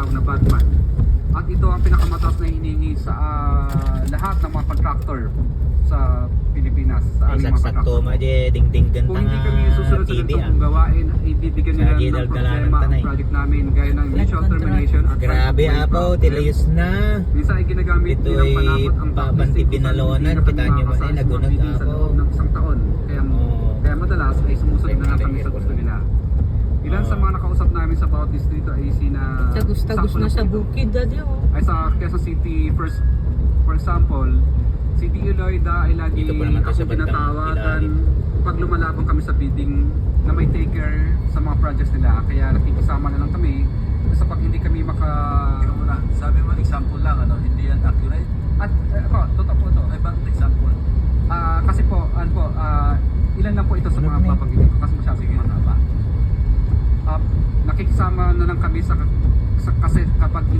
tinatawag na Batman. At ito ang pinakamataas na hinihingi sa ah, lahat ng mga contractor sa Pilipinas, sa aming mga contractor. ma je ding ding ganta Kung hindi kami susunod sa ganitong ah. gawain, ibibigyan nila ng problema ang project namin gaya ng mutual termination at Grabe apaw, tilayos na. Minsan ay ginagamit Ito nilang ay pabanti kami kita nyo ba, eh, nagunag bidding sa ako. loob ng isang taon. Kaya, kaya madalas ay sumusunod na lang kami sa gusto nila. Sa mga nakausap namin sa Bautis dito ay sina... Tagus-tagus na sa po bukid, daddy, oh. Ay sa Quezon City, first, for example, si D. Eloida ay lagi Dito pa naman to sa akong bandang tinatawagan pag lumalabang kami sa bidding na may taker sa mga projects nila. Kaya nakikisama na lang kami sa pag hindi kami maka... Ikaw muna, sabi mo example lang, ano, hindi yan accurate. At eh, ako, totoo po ito. Ay, bakit example? Ah, kasi po, ano po, ah, ilan lang po ito sa Ano mga po, papagiging ko kasi masyadong mahaba. Nakikisama na lang kami sa, sa kasi kapag